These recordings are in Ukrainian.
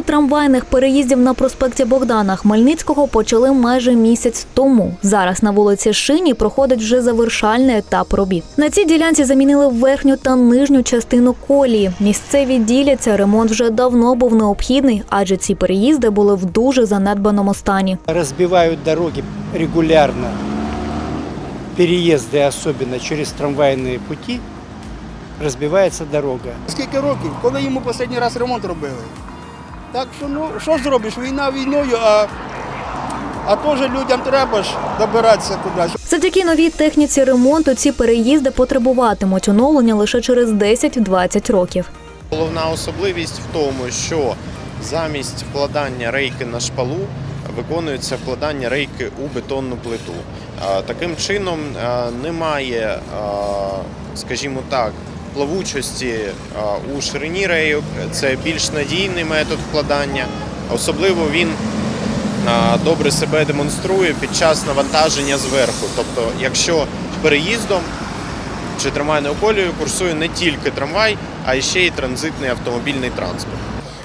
трамвайних переїздів на проспекті Богдана Хмельницького почали майже місяць тому. Зараз на вулиці Шині проходить вже завершальний етап робіт. На цій ділянці замінили верхню та нижню частину колії. Місцеві діляться, ремонт вже давно був необхідний, адже ці переїзди були в дуже занедбаному стані. разбивают дороги регулярно, переезды особенно через трамвайные пути, разбивается дорога. Скільки років, коли йому останній раз ремонт робили. Так що ну що зробиш? Війна війною, а, а теж людям треба ж добиратися туди. Завдяки новій техніці ремонту ці переїзди потребуватимуть оновлення лише через 10-20 років. Головна особливість в тому, що замість вкладання рейки на шпалу виконується вкладання рейки у бетонну плиту. Таким чином немає, скажімо так, плавучості у ширині рейок. Це більш надійний метод вкладання. Особливо він добре себе демонструє під час навантаження зверху. Тобто, якщо переїздом чи трамвайною колією курсує не тільки трамвай, а ще й транзитний автомобільний транспорт.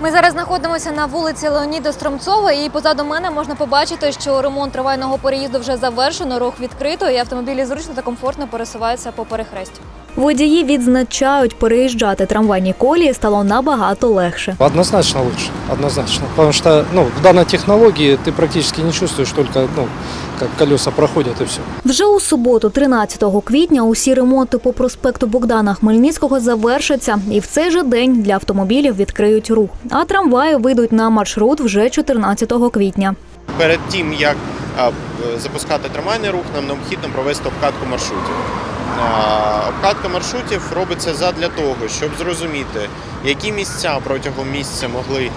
Ми зараз знаходимося на вулиці Леоніда Стромцова, і позаду мене можна побачити, що ремонт трамвайного переїзду вже завершено, рух відкрито, і автомобілі зручно та комфортно пересуваються по перехрестю. Водії відзначають, переїжджати трамвайні колії стало набагато легше. Однозначно лучше, однозначно. Потому что ну, в данной технологии ты практически не чувствуешь, только ну, как колеса проходят и все. Вже у суботу, 13 квітня, усі ремонти по проспекту Богдана Хмельницького завершаться, і в цей же день для автомобілів відкриють рух. А трамваї вийдуть на маршрут вже 14 квітня. Перед тим як запускати трамвайний рух, нам необхідно провести обкатку маршрутів. А, Обкатка маршрутів робиться задля того, щоб зрозуміти, які місця протягом місяця могли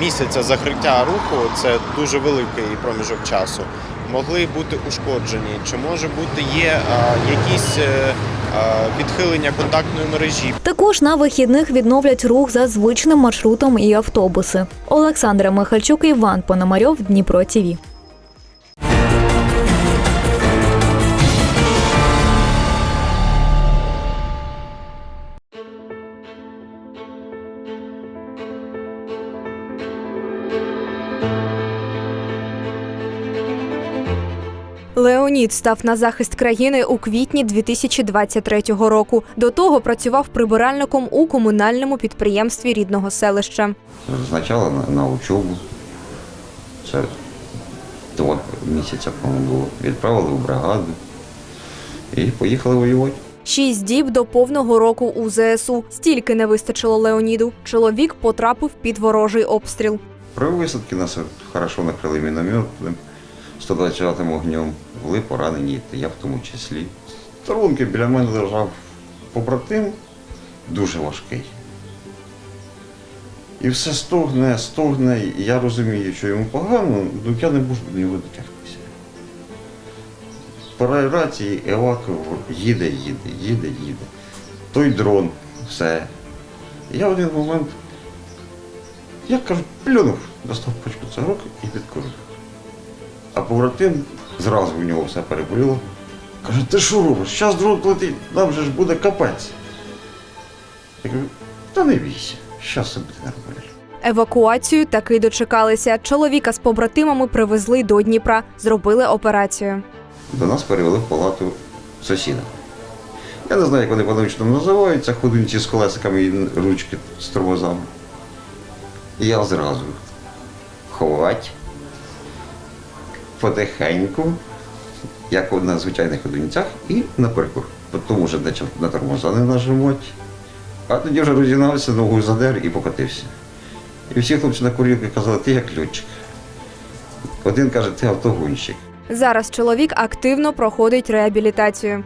місяця закриття руху, це дуже великий проміжок часу, могли бути ушкоджені, чи може бути є якісь е, а, відхилення контактної мережі. Також на вихідних відновлять рух за звичним маршрутом і автобуси. Олександра Михальчук, Іван Пономарьов, Дніпро ТІВІ. Леонід став на захист країни у квітні 2023 року. До того працював прибиральником у комунальному підприємстві рідного селища. Спочатку на, учебу. Це два місяці, було. Відправили в бригаду і поїхали воювати. Шість діб до повного року у ЗСУ. Стільки не вистачило Леоніду. Чоловік потрапив під ворожий обстріл. При висадці нас хорошо накрили мінометом, 129 огнем. Були поранені, та я в тому числі. Сторонки біля мене лежав побратим, дуже важкий. І все стогне, стогне, і я розумію, що йому погано, ну я не можу до нього дотягнутися. По рації еваку їде, їде, їде, їде. Той дрон, все. Я в один момент, я кажу, плюнув, достав пачку цигарок і підкурив. А побратим зразу в нього все переболіло. Каже, ти що робиш? Зараз дрон летить, нам же ж буде капець. Я кажу, та не бійся, зараз все буде нормально. Евакуацію таки дочекалися. Чоловіка з побратимами привезли до Дніпра, зробили операцію. До нас перевели в палату сусіда. Я не знаю, як вони по-научному називаються, худинці з колесиками і ручки з тормозами. І я зразу ховать потихеньку, як на звичайних одиницях, і на перекур. Тому вже на тормоза не нажимати. А тоді вже розігнався, ногою задер і покотився. І всі хлопці на курілки казали, ти як льотчик. Один каже, ти автогонщик. Зараз чоловік активно проходить реабілітацію.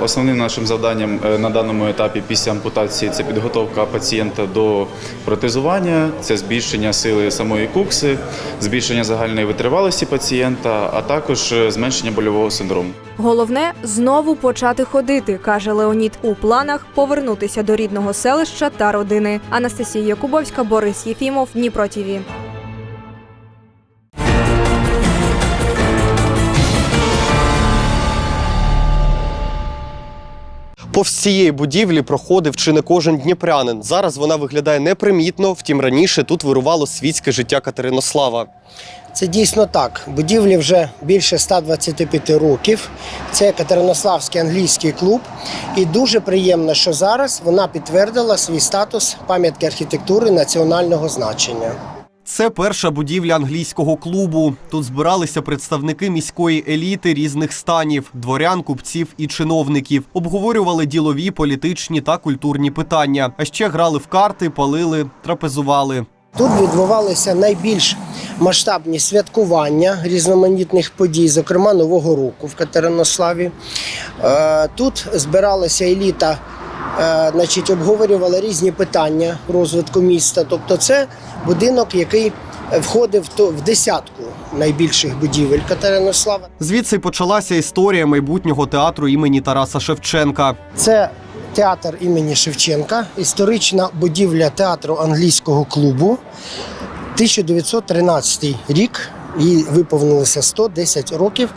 Основним нашим завданням е, на даному етапі після ампутації це підготовка пацієнта до протезування, це збільшення сили самої кукси, збільшення загальної витривалості пацієнта, а також е, зменшення больового синдрому. Головне знову почати ходити, каже Леонід. У планах повернутися до рідного селища та родини. Анастасія Якубовська, Борис Єфімов, Дніпро ТІВІ. Повз цієї будівлі проходив чи не кожен дніпрянин. Зараз вона виглядає непримітно, втім раніше тут вирувало світське життя Катеринослава. Це дійсно так. Будівлі вже більше 125 років. Це Катеринославський англійський клуб. І дуже приємно, що зараз вона підтвердила свій статус пам'ятки архітектури національного значення. Це перша будівля англійського клубу. Тут збиралися представники міської еліти різних станів, дворян, купців і чиновників. Обговорювали ділові, політичні та культурні питання. А ще грали в карти, палили, трапезували. Тут відбувалися найбільш масштабні святкування різноманітних подій, зокрема Нового року в Катеринославі. Е, Тут збиралася еліта, значить, обговорювала різні питання розвитку міста. Тобто, це будинок, який входив в десятку найбільших будівель Катеринослава. Звідси почалася історія майбутнього театру імені Тараса Шевченка. Це театр імені Шевченка, історична будівля театру англійського клубу. 1913 рік. Їй виповнилося 110 років,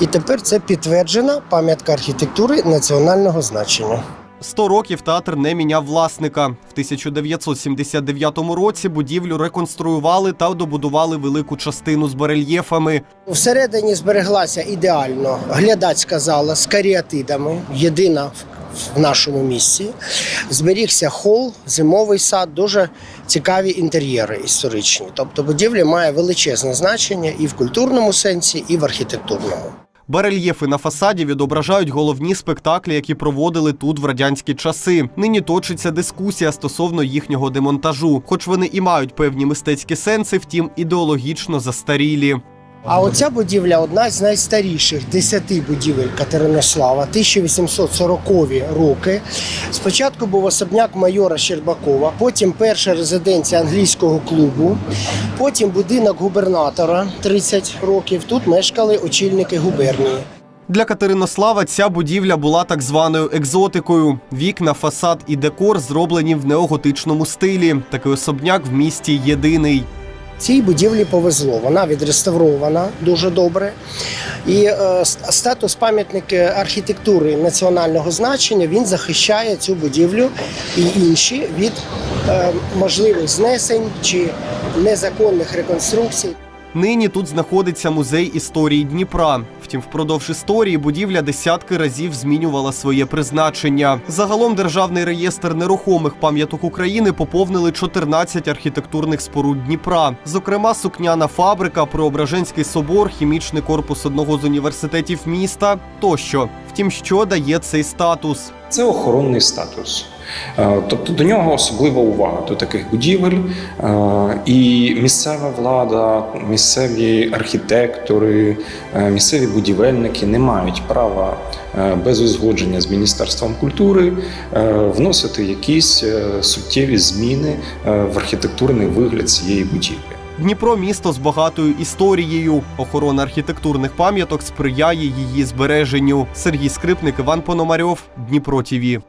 і тепер це підтверджена пам'ятка архітектури національного значення. Сто років театр не міняв власника. В 1979 році будівлю реконструювали та добудували велику частину з барельєфами. Всередині збереглася ідеально глядацька зала з каріатидами, єдина в нашому місці. Зберігся хол, зимовий сад, дуже цікаві інтер'єри історичні. Тобто будівля має величезне значення і в культурному сенсі, і в архітектурному. Барельєфи на фасаді відображають головні спектаклі, які проводили тут в радянські часи. Нині точиться дискусія стосовно їхнього демонтажу, хоч вони і мають певні мистецькі сенси, втім ідеологічно застарілі. А оця будівля одна з найстаріших десяти будівель Катеринослава, 1840 роки. Спочатку був особняк майора Щербакова, потім перша резиденція англійського клубу, потім будинок губернатора 30 років. Тут мешкали очільники губернії. Для Катеринослава ця будівля була так званою екзотикою. Вікна, фасад і декор зроблені в неоготичному стилі. Такий особняк в місті єдиний. Цій будівлі повезло. Вона відреставрована дуже добре. І е, статус пам'ятника архітектури національного значення він захищає цю будівлю і інші від е, можливих знесень чи незаконних реконструкцій. Нині тут знаходиться музей історії Дніпра. Втім, впродовж історії будівля десятки разів змінювала своє призначення. Загалом державний реєстр нерухомих пам'яток України поповнили 14 архітектурних споруд Дніпра, зокрема сукняна фабрика, Преображенський собор, хімічний корпус одного з університетів міста тощо. Втім, що дає цей статус? Це охоронний статус. Е, Тобто до нього особлива увага до таких будівель, Е, і місцева влада, місцеві архітектори, е, місцеві будівельники не мають права без узгодження з Міністерством культури вносити якісь суттєві зміни в архітектурний вигляд цієї будівлі. Дніпро місто з багатою історією. Охорона архітектурних пам'яток сприяє її збереженню. Сергій Скрипник, Іван Пономарьов, Дніпро ТІВІ.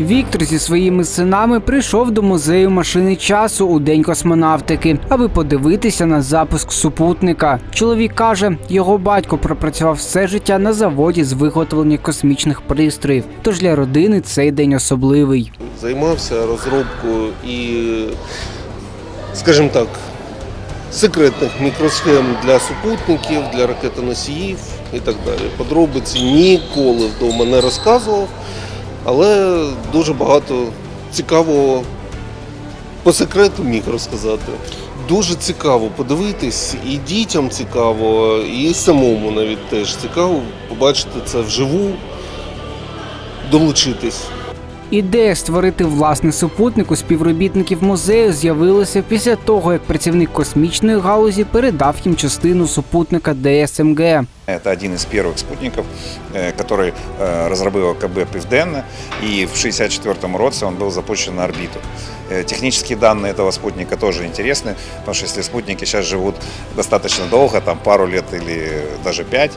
Віктор зі своїми синами прийшов до музею машини часу у день космонавтики, аби подивитися на запуск супутника. Чоловік каже, його батько пропрацював все життя на заводі з виготовлення космічних пристроїв. Тож для родини цей день особливий. займався розробкою і, скажімо так, секретних мікросхем для супутників, для ракетоносіїв і так далі. Подробиці ніколи вдома не розказував, але дуже багато цікавого по секрету міг розказати. Дуже цікаво подивитись, і дітям цікаво, і самому навіть теж цікаво побачити це вживу, долучитись. Ідея створити власний супутник у співробітників музею з'явилася після того, як працівник космічної галузі передав їм частину супутника ДСМГ. Это один из первых спутников, э, который э, разработал КБ Південне, и в 1964 році он был запущен на орбиту. Э, Технические данные этого спутника тоже интересны, потому что если спутники сейчас живут достаточно долго, там пару лет или даже пять,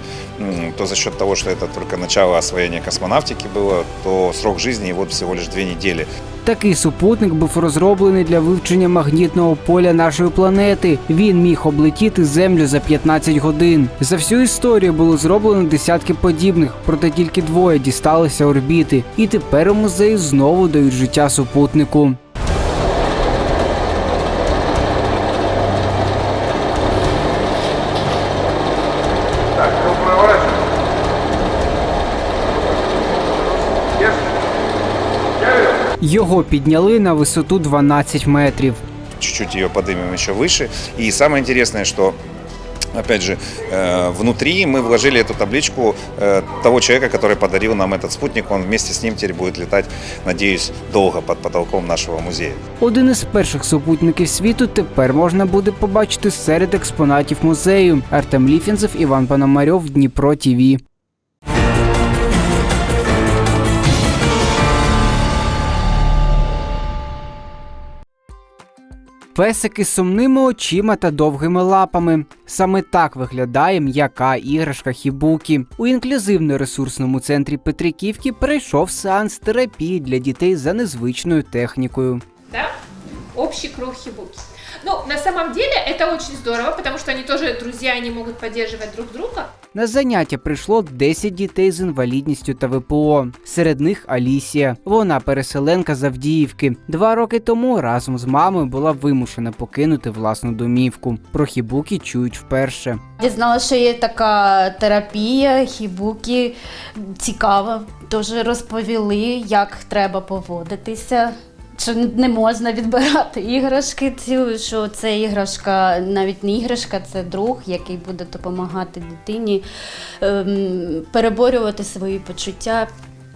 то за счет того, что это только начало освоения космонавтики было, то срок жизни его всего лишь две недели. Такий супутник був розроблений для вивчення магнітного поля нашої планети. Він міг облетіти Землю за 15 годин. За всю історію було зроблено десятки подібних, проте тільки двоє дісталися орбіти. І тепер у музеї знову дають життя супутнику. Його підняли на висоту 12 метрів. чуть-чуть ее поднимем еще выше. И самое интересное, что Опять же, э, внутри мы вложили эту табличку э, того человека, который подарил нам этот спутник. Он вместе с ним теперь будет летать, надеюсь, долго под потолком нашего музея. Один із перших супутників світу тепер можна буде побачити серед експонатів музею. Артем Ліфінцев, Іван Пономарьов, Дніпро ТІВІ. Песики з сумними очима та довгими лапами. Саме так виглядає м'яка іграшка Хібукі. У інклюзивно-ресурсному центрі Петриківки прийшов сеанс терапії для дітей за незвичною технікою. да, общий круг хибуки. Ну, на самом деле это очень здорово, потому что они тоже друзья, они могут поддерживать друг друга. На заняття прийшло 10 дітей з інвалідністю та ВПО. Серед них Алісія. Вона переселенка з Авдіївки. Два роки тому разом з мамою була вимушена покинути власну домівку. Про хібуки чують вперше. Дізналася, що є така терапія, хібуки цікаво. Дуже розповіли, як треба поводитися. Що не можна відбирати іграшки, ці, що це іграшка, навіть не іграшка, це друг, який буде допомагати дитині ем, переборювати свої почуття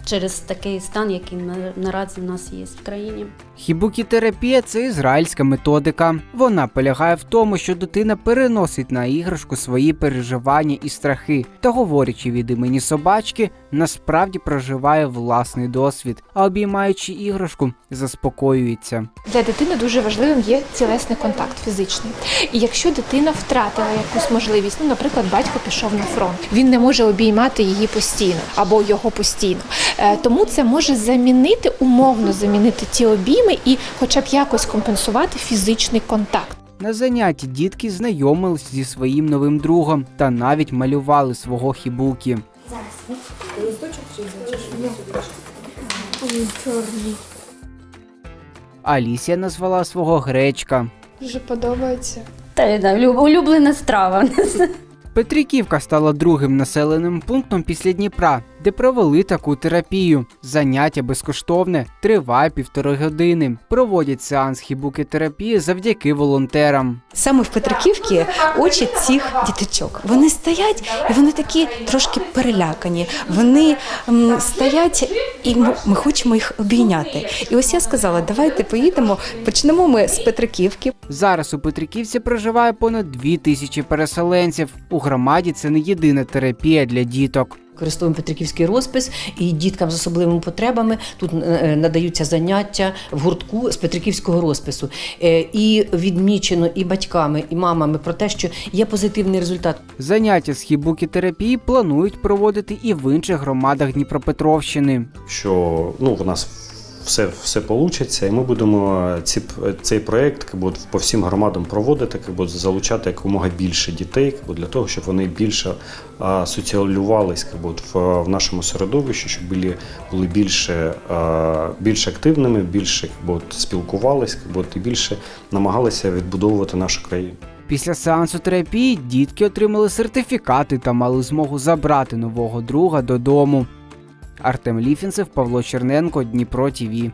через такий стан, який наразі в нас є в країні. Хібукі-терапія це ізраїльська методика. Вона полягає в тому, що дитина переносить на іграшку свої переживання і страхи, та, говорячи від імені собачки, насправді проживає власний досвід, а обіймаючи іграшку, заспокоюється. Для дитини дуже важливим є тілесний контакт фізичний. І якщо дитина втратила якусь можливість, ну, наприклад, батько пішов на фронт, він не може обіймати її постійно або його постійно. Е, Тому це може замінити, умовно замінити ті обійми і хоча б якось компенсувати фізичний контакт. На занятті дітки знайомились зі своїм новим другом та навіть малювали свого хібукі. Алісія назвала свого гречка. Дуже подобається. Та да, люб- улюблена страва. Петриківка стала другим населеним пунктом після Дніпра, де провели таку терапію. Заняття безкоштовне, триває півтори години. Проводять сеанс хібуки-терапії завдяки волонтерам. Саме в Петриківці очі цих діточок. Вони стоять і вони такі трошки перелякані. Вони м, стоять і ми, ми хочемо їх обійняти. І ось я сказала, давайте поїдемо. Почнемо ми з Петриківки. Зараз у Петриківці проживає понад дві тисячі переселенців. У громаді це не єдина терапія для діток. Користуємо Петриківський розпис і діткам з особливими потребами тут е, надаються заняття в гуртку з Петриківського розпису. Е, І відмічено і батьками, і мамами про те, що є позитивний результат. Заняття з хібуки-терапії планують проводити і в інших громадах Дніпропетровщини. що ну, в нас все, все вийде, і ми будемо ці, цей проєкт по всім громадам проводити, як залучати якомога більше дітей, для того, щоб вони більше як в, в нашому середовищі, щоб були, були більше, більш активними, більше от, і більше намагалися відбудовувати нашу країну. Після сеансу терапії дітки отримали сертифікати та мали змогу забрати нового друга додому. Артем Ліфінцев, Павло Черненко, Дніпро ТІВІ.